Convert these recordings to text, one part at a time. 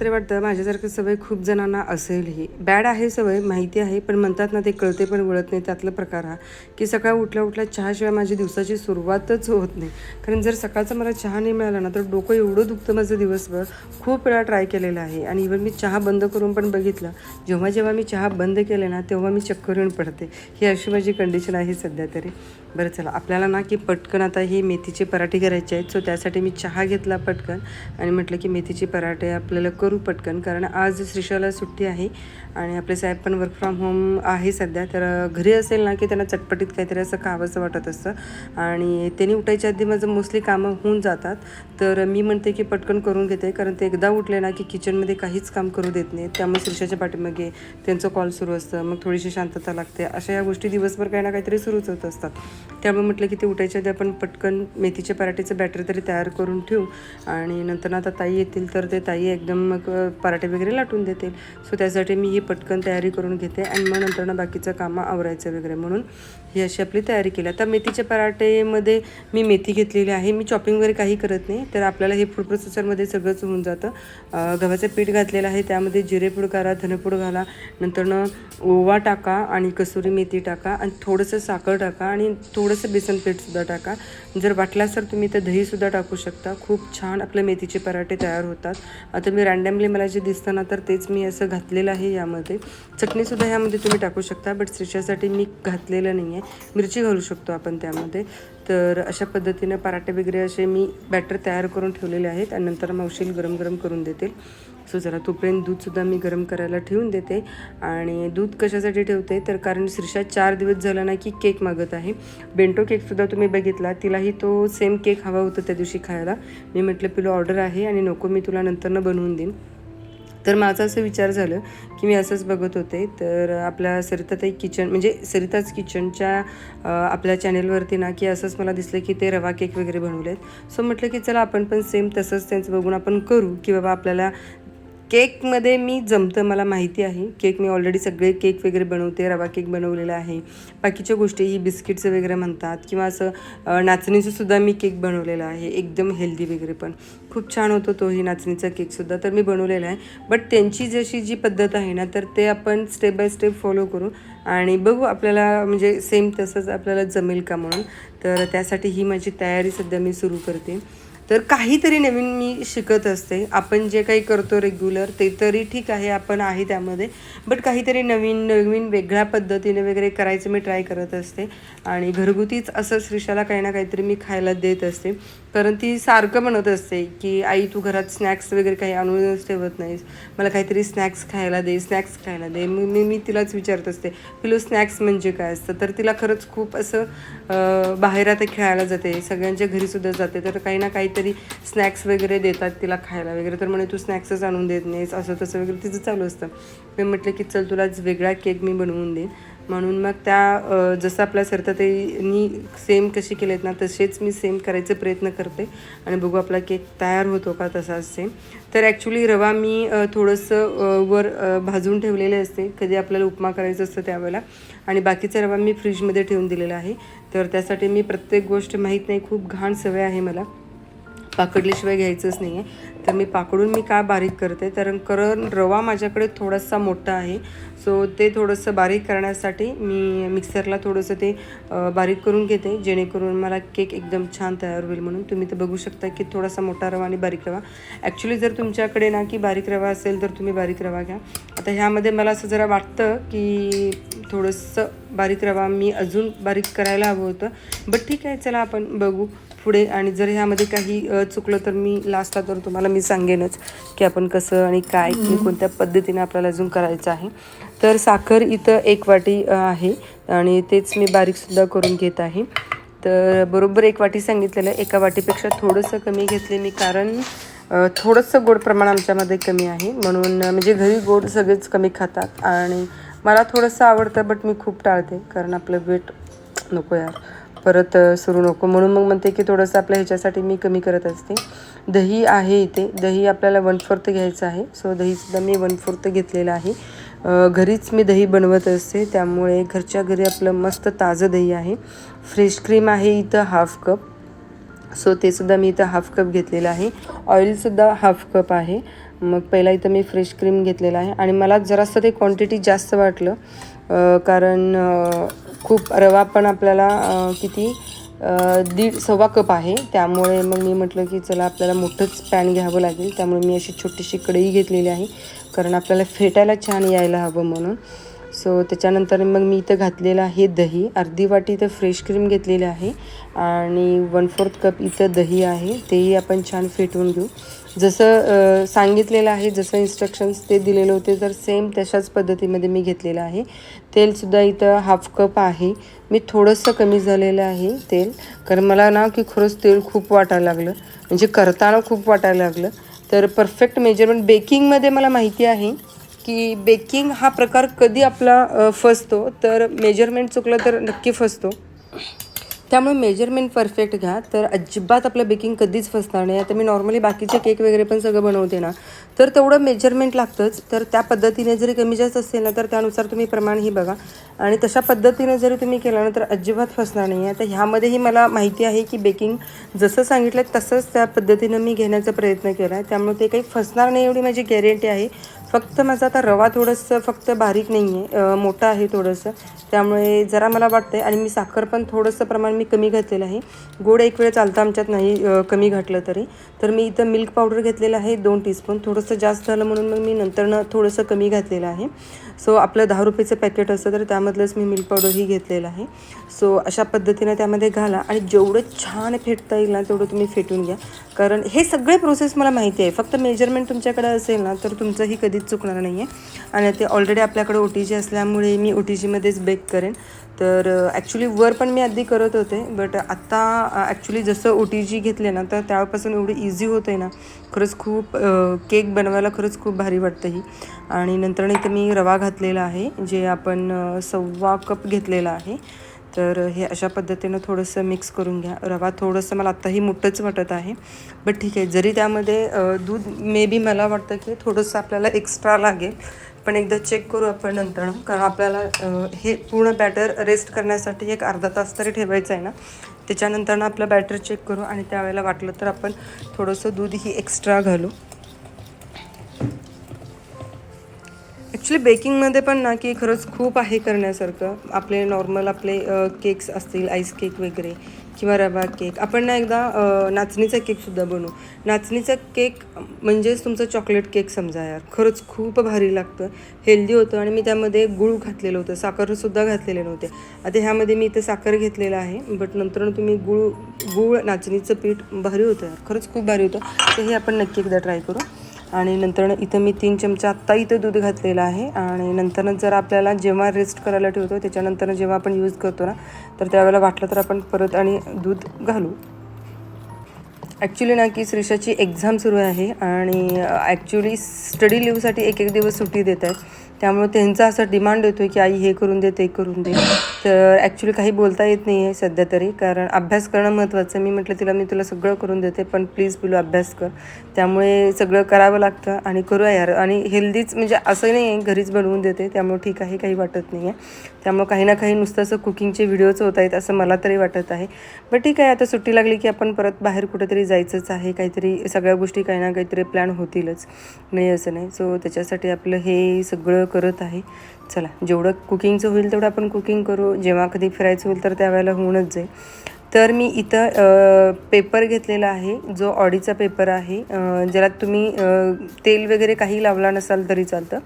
तरी वाटतं माझ्यासारखं सवय खूप जणांना असेल ही. बॅड आहे सवय माहिती आहे पण म्हणतात ना ते कळते पण वळत नाही. त्यातला प्रकार हा की सकाळ उठल्या उठल्या चहाशिवाय माझी दिवसाची सुरुवातच होत नाही. कारण जर सकाळचा मला चहा नाही मिळाला ना तर डोकं एवढं दुखतं माझं दिवसभर. खूप वेळा ट्राय केलेलं आहे. आणि इव्हन मी चहा बंद करून पण बघितलं जेव्हा जेव्हा मी चहा बंद केले ना तेव्हा मी चक्कर येऊन पडते. ही अशी माझी कंडिशन आहे सध्या तरी. बरं चला. आपल्याला ना की पटकन आता ही मेथीचे पराठे करायचे आहेत सो त्यासाठी मी चहा घेतला पटकन आणि म्हटलं की मेथीचे पराठे आपल्याला करू पटकन कारण आज श्रीशाला सुट्टी आहे आणि आपले साहेब पण वर्क फ्रॉम होम आहे सध्या. तर घरी असेल ना की त्यांना चटपटीत काहीतरी असं खावंसं वाटत असतं आणि त्यांनी उठायच्या आधी माझं मोस्टली कामं होऊन जातात. तर मी म्हणते की पटकन करून घेते कारण ते एकदा उठले ना की किचनमध्ये काहीच काम करू देत नाही त्यामुळे श्रीशाच्या पाठीमागे त्यांचं कॉल सुरू असतं मग थोडीशी शांतता लागते. अशा या गोष्टी दिवसभर काही ना काहीतरी सुरूच होत असतात. त्यामुळे म्हटलं की ते उठायच्या आधी आपण पटकन मेथीच्या पराठेचं बॅटर तरी तयार करून ठेवू. आणि नंतर आता ताई येतील तर ते ताई एकदम मग पराठे वगैरे लाटून देतील. सो त्यासाठी मी ही पटकन तयारी करून घेते आणि मग नंतर ना बाकीचं कामं आवरायचं वगैरे म्हणून ही अशी आपली तयारी केली. आता मेथीच्या पराठेमध्ये मी मेथी घेतलेली आहे. मी चॉपिंग वगैरे काही करत नाही. तर आपल्याला हे फूड प्रोसेसरमध्ये सगळंच होऊन जातं. गव्हाचं पीठ घातलेलं आहे. त्यामध्ये जिरेपूड करा धनपूड घाला. नंतरनं ओवा टाका आणि कसुरी मेथी टाका आणि थोडंसं साखर टाका आणि थोडंसं बेसन पीठसुद्धा टाका. जर वाटल्यास तर तुम्ही तर दहीसुद्धा टाकू शकता. खूप छान आपले मेथीचे पराठे तयार होतात. आता मी रँडमली मला जे दिसतं ना तर तेच मी असं घातलेलं आहे यामध्ये. चटणीसुद्धा ह्यामध्ये तुम्ही टाकू शकता बट श्रीशासाठी मी घातलेलं नाही आहे मिरची घालू शकतो आपण त्यामध्ये. तर अशा पद्धतीनं पराठे वगैरे असे मी बॅटर तयार करून ठेवलेले आहेत. आणि नंतर मावशील गरम गरम करून देतील. सो जरा तोपर्यंत दूधसुद्धा मी गरम करायला ठेवून देते. आणि दूध कशासाठी ठेवते? तर कारण श्रीषा चार दिवस झाला ना की केक मागत आहे. बेंटो केकसुद्धा तुम्ही बघितला. तिलाही तो सेम केक हवा होता त्या दिवशी खायला. मी म्हटलं पिलो ऑर्डर आहे आणि नको मी तुला नंतरनं बनवून देईन. तर माझा असं विचार झालं की मी असंच बघत होते. तर आपल्या सरिताताई किचन म्हणजे सरिताच किचनच्या आपल्या चॅनेलवरती ना की असंच मला दिसलं की ते रवा केक वगैरे बनवलेत. सो म्हटलं की चला आपण पण सेम तसंच त्यांचं बघून आपण करू की बाबा आपल्याला केकमध्ये मी जमतं मला माहिती आहे. केक मी ऑलरेडी सगळे केक वगैरे बनवते रवा केक बनवलेला आहे. बाकीच्या गोष्टी ही बिस्किटचं वगैरे म्हणतात किंवा असं नाचणीचंसुद्धा नाचणीचं सुद्धा मी केक बनवलेला आहे एकदम हेल्दी वगैरे पण. खूप छान होतो तो ही नाचणीचा केकसुद्धा तर मी बनवलेला आहे. बट त्यांची जशी जी पद्धत आहे ना तर ते आपण स्टेप बाय स्टेप फॉलो करू आणि बघू आपल्याला म्हणजे सेम तसंच आपल्याला जमेल का म्हणून. तर त्यासाठी ही माझी तयारी सध्या मी सुरू करते. तर काहीतरी नवीन मी शिकत असते. आपण जे काही करतो रेग्युलर ते तरी ठीक आहे आपण आहे त्यामध्ये. बट काहीतरी नवीन नवीन वेगळ्या पद्धतीने वगैरे करायचं मी ट्राय करत असते. आणि घरगुतीच असं श्रीशाला काही ना काहीतरी मी खायला देत असते. कारण ती सारखं म्हणत असते की आई तू घरात स्नॅक्स वगैरे काही आणूनच ठेवत नाहीस. मला काहीतरी स्नॅक्स खायला दे स्नॅक्स खायला दे. मग मी मी तिलाच विचारत असते पिलो स्नॅक्स म्हणजे काय असतं? तर तिला खरंच खूप असं बाहेर आता खेळायला जाते सगळ्यांच्या घरीसुद्धा जाते तर काही ना काहीतरी स्नॅक्स वगैरे देतात तिला खायला वगैरे. तर म्हणे तू स्नॅक्सच आणून देत नाहीस असं तसं वगैरे तिचं चालू असतं. मी म्हटलं की चल तुला आज वेगळा केक मी बनवून देईन. म्हणून मग त्या जसं आपल्या सरताताईंनी सेम कशी केलेत ना तसेच मी सेम करायचे प्रयत्न करते. आणि बघू आपला केक तयार होतो का तसाच सेम तर ॲक्च्युली रवा मी थोडंसं वर भाजून ठेवलेले असते. कधी आपल्याला उपमा करायचं असतं त्यावेळेला. आणि बाकीचा रवा मी फ्रीजमध्ये ठेवून दिलेला आहे. तर त्यासाठी मी प्रत्येक गोष्ट माहीत नाही खूप घाण सवय आहे मला. पाकडल्याशिवाय घ्यायचंच नाही आहे तर मी पाकडून मी का बारीक करते? कारण कारण रवा माझ्याकडे थोडासा मोठा आहे. सो ते थोडंसं बारीक करण्यासाठी मी मिक्सरला थोडंसं ते बारीक करून घेते. जेणेकरून मला केक एकदम छान तयार होईल म्हणून. तुम्ही तर बघू शकता की थोडासा मोठा रवा आणि बारीक रवा. ॲक्च्युली जर तुमच्याकडे ना की बारीक रवा असेल तर तुम्ही बारीक रवा घ्या. आता ह्यामध्ये मला असं जरा वाटतं की थोडंसं बारीक रवा मी अजून बारीक करायला हवं होतं. बट ठीक आहे चला आपण बघू. पुढे आणि जर ह्यामध्ये काही चुकलं तर मी लास्टला तर तुम्हाला मी सांगेनच की आपण कसं आणि काय आणि कोणत्या पद्धतीने आपल्याला अजून करायचं आहे. तर साखर इथं एक वाटी आहे आणि तेच मी बारीकसुद्धा करून घेत आहे. तर बरोबर एक वाटी सांगितलेलं आहे एका वाटीपेक्षा थोडंसं कमी घेतले मी कारण थोडंसं गोड प्रमाण आमच्यामध्ये कमी आहे. म्हणून म्हणजे घरी गोड सगळेच कमी खातात आणि मला थोडंसं आवडतं बट मी खूप टाळते कारण आपलं वेट नको यार. परत सुरू नको. म्हणून मग म्हणते की थोडंसं आपल्या ह्याच्यासाठी मी कमी करत असते. दही आहे इथे. दही आपल्याला वन फोर्थ घ्यायचं आहे. सो दहीसुद्धा मी वन फोर्थ घेतलेलं आहे. घरीच मी दही बनवत असते. त्यामुळे घरच्या घरी आपलं मस्त ताजं दही आहे. फ्रेश क्रीम आहे इथं हाफ कप सो ते सुद्धा मी इथं हाफ कप घेतलेलं आहे. ऑइलसुद्धा हाफ कप आहे. मग पहिला इथं मी फ्रेश क्रीम घेतलेला आहे. आणि मला जरासं ते क्वांटिटी जास्त वाटलं कारण खूप रवा पण आपल्याला किती दीड सव्वा कप आहे. त्यामुळे मग मी म्हटलं की चला आपल्याला मोठंच पॅन घ्यावं लागेल. त्यामुळे मी अशी छोटीशी कढई घेतलेली आहे. कारण आपल्याला फेटायला छान यायला हवं म्हणून. सो त्याच्यानंतर मग मी इथं घातलेलं आहे दही. अर्धी वाटी इथं फ्रेश क्रीम घेतलेली आहे. आणि वन फोर्थ कप इथं दही आहे. तेही आपण छान फेटून घेऊ. जसं सांगितलेलं आहे जसं इन्स्ट्रक्शन्स ते दिलेले होते तर सेम तशाच पद्धतीमध्ये मी घेतलेलं आहे. तेलसुद्धा इथं हाफ कप आहे. मी थोडंसं कमी झालेलं आहे तेल कारण मला ना की खरंच तेल खूप वाटायला लागलं. म्हणजे करताना खूप वाटायला लागलं. तर परफेक्ट मेजरमेंट बेकिंगमध्ये मला माहिती आहे की बेकिंग हा प्रकार कधी आपला फसतो तर मेजरमेंट चुकलं तर नक्की फसतो. त्यामुळे मेजरमेंट परफेक्ट घ्या. तर अजिबात आपलं बेकिंग कधीच फसणार नाही. आता मी नॉर्मली बाकीचे केक वगैरे पण सगळं बनवते ना. तर तेवढं मेजरमेंट लागतंच. तर त्या पद्धतीने जरी कमी जास्त असेल ना तर त्यानुसार तुम्ही प्रमाणही बघा. आणि तशा पद्धतीने जरी तुम्ही केलं ना तर अजिबात फसणार नाही. आहे तर ह्यामध्येही मला माहिती आहे की बेकिंग जसं सांगितलं तसंच त्या पद्धतीनं मी घेण्याचा प्रयत्न केला आहे त्यामुळे ते काही फसणार नाही एवढी माझी गॅरंटी आहे. फक्त माझा आता रवा थोडंसं फक्त बारीक नाही आहे मोठं आहे थोडंसं. त्यामुळे जरा मला वाटतं आहे आणि मी साखर पण थोडंसं प्रमाण मी कमी घातलेलं आहे. गोड एक वेळ चालतं आमच्यात नाही कमी घातलं तरी. तर मी इथं मिल्क पावडर घेतलेलं आहे दोन टीस्पून थोडंसं जास्त झालं म्हणून मग मी नंतरनं थोडंसं कमी घातलेलं आहे. सो आपलं दहा रुपयेचं पॅकेट असतं तर त्यामधलंच मी मिल्क पावडरही घेतलेलं आहे. सो अशा पद्धतीने त्यामध्ये घाला आणि जेवढं छान फेटता येईल ना तेवढं तुम्ही फेटून घ्या. कारण हे सगळे प्रोसेस मला माहिती आहे. फक्त मेजरमेंट तुमच्याकडे असेल ना तर तुमचंही कधीच चुकणार नाही आहे आणि ते ऑलरेडी आपल्याकडे ओ टी जी असल्यामुळे मी ओ टी जीमध्येच बेक करेन. तर ॲक्च्युली वर पण मी आधी करत होते बट आत्ता ॲक्च्युली जसं ओ टी जी घेतले ना तर त्यापासून एवढं इझी होतं आहे ना. खरंच खूप केक बनवायला खरंच खूप भारी वाटतं ही. आणि नंतर इथे मी रवा घातलेला आहे जे आपण सव्वा कप घेतलेला आहे. तर हे अशा पद्धतीनं थोडंसं मिक्स करून घ्या. रवा थोडंसं मला आत्ताही मोठंच वाटत आहे. बट ठीक आहे जरी त्यामध्ये दूध मे बी मला वाटतं की थोडंसं आपल्याला एक्स्ट्रा लागेल पण एकदा चेक करू आपण नंतर कारण आपल्याला हे पूर्ण बॅटर रेस्ट करण्यासाठी एक अर्धा तास तरी ठेवायचं आहे ना? त्याच्यानंतर आपलं बॅटर चेक करू आणि त्यावेळेला वाटलं तर आपण थोडंसं दूध ही एक्स्ट्रा घालू. ॲक्च्युली बेकिंगमध्ये पण ना की खरंच खूप आहे करण्यासारखं. आपले नॉर्मल आपले केक्स असतील आईस केक वगैरे. किंवा रवा केक. आपण ना एकदा नाचणीचा केकसुद्धा बनवू. नाचणीचा केक म्हणजेच तुमचं चॉकलेट केक समजा यार. खरंच खूप भारी लागतं. हेल्दी होतं आणि मी त्यामध्ये गूळ घातलेलं होतं. साखरसुद्धा घातलेले नव्हते. आता ह्यामध्ये मी इथे साखर घेतलेलं आहे बट नंतर तुम्ही गूळ गूळ नाचणीचं पीठ भारी होतं यार. खरंच खूप भारी होतं. तर हे आपण नक्की एकदा ट्राय करू. आणि नंतर इथं मी तीन चमचा आत्ता इथं दूध घातलेलं आहे. आणि नंतर जर आपल्याला जेव्हा रेस्ट करायला ठेवतो त्याच्यानंतर जेव्हा आपण यूज करतो ना तर त्यावेळेला वाटलं तर आपण परत आणि दूध घालू. ॲक्च्युली ना की श्रीषाची एक्झाम सुरू आहे आणि ॲक्च्युली स्टडी लिव्हसाठी एक एक दिवस सुट्टी देत आहेत त्यामुळे त्यांचा असं डिमांड येतो की आई हे करून दे ते करून दे. तर ॲक्च्युली काही बोलता येत नाही आहे सध्या तरी. कारण अभ्यास करणं महत्त्वाचं मी म्हटलं तिला मी तुला सगळं करून देते पण प्लीज पिलू अभ्यास कर. त्यामुळे सगळं करावं लागतं आणि करूया यार. आणि हेल्दीच म्हणजे असं नाही आहे घरीच बनवून देते. त्यामुळे ठीक आहे काही वाटत नाही आहे त्यामुळे काही ना काही नुसतं असं कुकिंगचे व्हिडिओज होत आहेत असं मला तरी वाटत आहे. बट ठीक आहे आता सुट्टी लागली की आपण परत बाहेर कुठेतरी जायचंच आहे. काहीतरी सगळ्या गोष्टी काही ना काहीतरी प्लॅन होतीलच. नाही असं नाही. सो त्याच्यासाठी आपलं हे सगळं करत आहे. चला जेवढं कुकिंगचं होईल तेवढं आपण कुकिंग करू. जेव्हा कधी फिरायचं होईल तर त्यावेळेला होऊनच जाईल. तर मी इथं पेपर घेतलेला आहे. जो ऑडीचा पेपर आहे. ज्याला तुम्ही तेल वगैरे काही लावला नसाल तरी चालतं.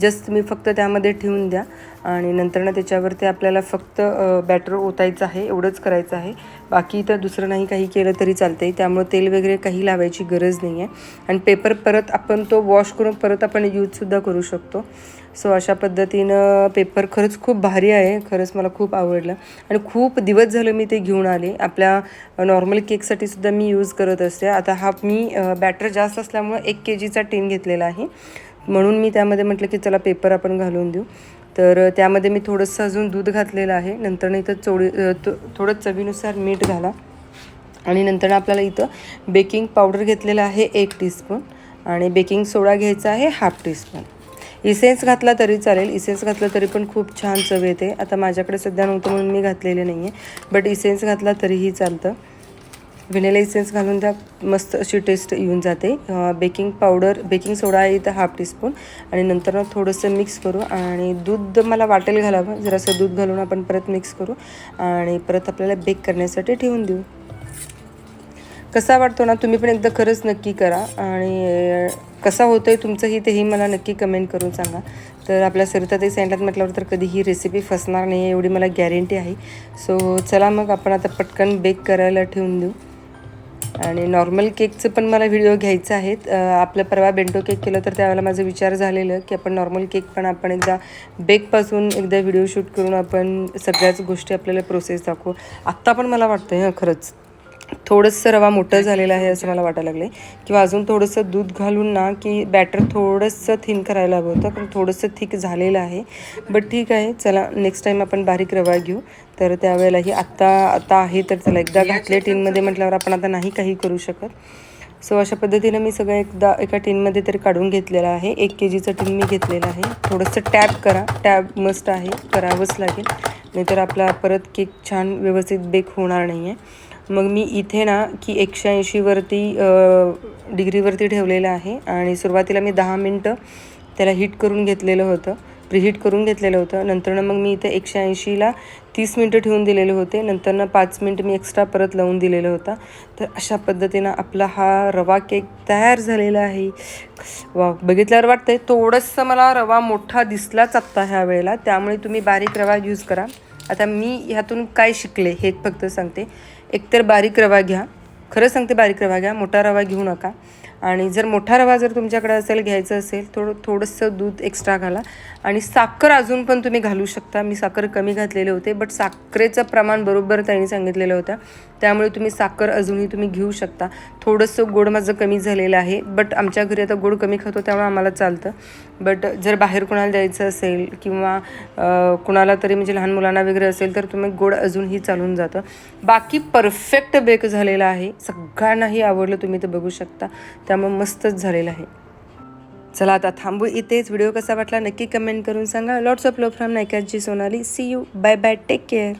जस्ट तुम्ही फक्त त्यामध्ये ठेवून द्या. आणि नंतर ना त्याच्यावरती आपल्याला फक्त बॅटर ओतायचं आहे. एवढंच करायचं आहे. बाकी इथं दुसरं नाही काही केलं तरी चालतं आहे त्यामुळे तेल वगैरे काही लावायची गरज नाही आहे आणि पेपर परत आपण तो वॉश करून परत आपण यूजसुद्धा करू शकतो. सो अशा पद्धतीनं पेपर खरंच खूप भारी आहे. खरंच मला खूप आवडलं. आणि खूप दिवस झालं मी ते घेऊन आले. आपल्या नॉर्मल केकसाठी सुद्धा मी यूज करत असते. आता हा मी बॅटर जास्त असल्यामुळं एक के जीचा टीन घेतलेला आहे. म्हणून मी त्यामध्ये म्हटलं की चला पेपर आपण घालून देऊ. तर त्यामध्ये मी थोडंसं अजून दूध घातलेलं आहे. नंतर इथं चोळी थोडं चवीनुसार मीठ घाला. आणि नंतर आपल्याला इथं बेकिंग पावडर घेतलेलं आहे एक टीस्पून आणि बेकिंग सोडा घ्यायचा आहे हाफ टीस्पून इसेन्स घातला तरी चालेल. इसेन्स घातला तरी पण खूप छान चव येते. आता माझ्याकडे सध्या नव्हतं म्हणून मी घातलेले नाही आहे बट इसेन्स घातला तरीही चालतं. व्हॅनिला इसेन्स घालून द्या मस्त अशी टेस्ट येऊन जाते. बेकिंग पावडर बेकिंग सोडा आहे इथं हाफ टीस्पून आणि नंतर ना थोडंसं मिक्स करू आणि दूध मला वाटेल घालावं. जरासं दूध घालून आपण परत मिक्स करू. आणि परत आपल्याला बेक करण्यासाठी ठेवून देऊ. कसा वाटतो ना? तुम्ही पण एकदा खरंच नक्की करा. आणि अं, कसा होतोय तुमचंही तेही मला नक्की कमेंट करून सांगा. तर आपल्या सरिताताई सँडलात म्हटल्यावर तर कधी ही रेसिपी फसणार नाही एवढी मला गॅरंटी आहे. सो चला मग आपण आता पटकन बेक करायला ठेवून देऊ. आणि नॉर्मल केकचं पण मला व्हिडिओ घ्यायचं आहेत. आपलं परवा बेंटो केक केलं तर त्यावेळेला माझं विचार झालेलं की आपण नॉर्मल केक पण आपण एकदा बेकपासून एकदा व्हिडिओ शूट करून आपण सगळ्याच गोष्टी आपल्याला प्रोसेस दाखवू. आत्ता पण मला वाटतं हं खरंच. थोडंसं रवा मोठं झालेलं आहे असं मला वाटायला लागलं किंवा अजून थोडंसं दूध घालून ना की बॅटर थोडंसं थिन करायला हवं होतं पण थोडंसं थिक झालेलं आहे. बट ठीक आहे चला नेक्स्ट टाईम आपण बारीक रवा घेऊ. तर त्यावेळेलाही आत्ता आता आहे तर चला एकदा घातले टीनमध्ये म्हटल्यावर आपण आता नाही काही करू शकत. सो अशा पद्धतीनं मी सगळं एकदा एका टीनमध्ये तरी काढून घेतलेलं आहे. एक के जीचं टीन मी घेतलेलं आहे. थोडंसं टॅप करा. टॅप मस्त आहे. करावंच लागेल. नाहीतर आपला परत केक छान व्यवस्थित बेक होणार नाही आहे मग मी इथे ना की एकशे ऐंशीवरती डिग्रीवरती ठेवलेलं आहे. आणि सुरुवातीला मी दहा मिनटं त्याला हीट करून घेतलेलं होतं. प्रिहीट करून घेतलेलं होतं. नंतरनं मग मी इथे एकशे ऐंशीला तीस मिनटं ठेवून दिलेले होते. नंतरनं पाच मिनटं मी एक्स्ट्रा परत लावून दिलेलं होतं. तर अशा पद्धतीनं आपला हा रवा केक तयार झालेला आहे. वा बघितल्यावर वाटतंय थोडंसं मला रवा मोठा दिसलाच आत्ता ह्या वेळेला. त्यामुळे तुम्ही बारीक रवा यूज करा. आता मी ह्यातून काय शिकले हे फक्त सांगते. एकतर बारीक रवा घ्या. खरं सांगते बारीक रवा घ्या मोठा रवा घेऊ नका. आणि जर मोठा रवा जर तुमच्याकडे असेल घ्यायचं असेल थोडं थोडंसं दूध एक्स्ट्रा घाला. आणि साखर अजून पण तुम्ही घालू शकता. मी साखर कमी घातलेले होते बट साखरेचं प्रमाण बरोबर त्यांनी सांगितलेलं होतं. त्यामुळे तुम्ही साखर अजूनही तुम्ही घेऊ शकता. थोडंसं गोड माझं कमी झालेलं आहे बट आमच्या घरी आता गोड कमी खातो त्यामुळे आम्हाला चालतं. बट जर बाहेर कोणाला द्यायचं असेल किंवा कुणाला तरी म्हणजे लहान मुलांना वगैरे असेल तर तुम्ही गोड अजूनही चालून जातं. बाकी परफेक्ट बेक झालेला आहे. सगळ्यांनाही आवडलं तुम्ही तर बघू शकता. त्यामुळे मस्तच झालेलं आहे. चला आता थांबू इथेच. व्हिडिओ कसा वाटला नक्की कमेंट करून सांगा. Lots of love from नायकाची Sonali see you bye bye take care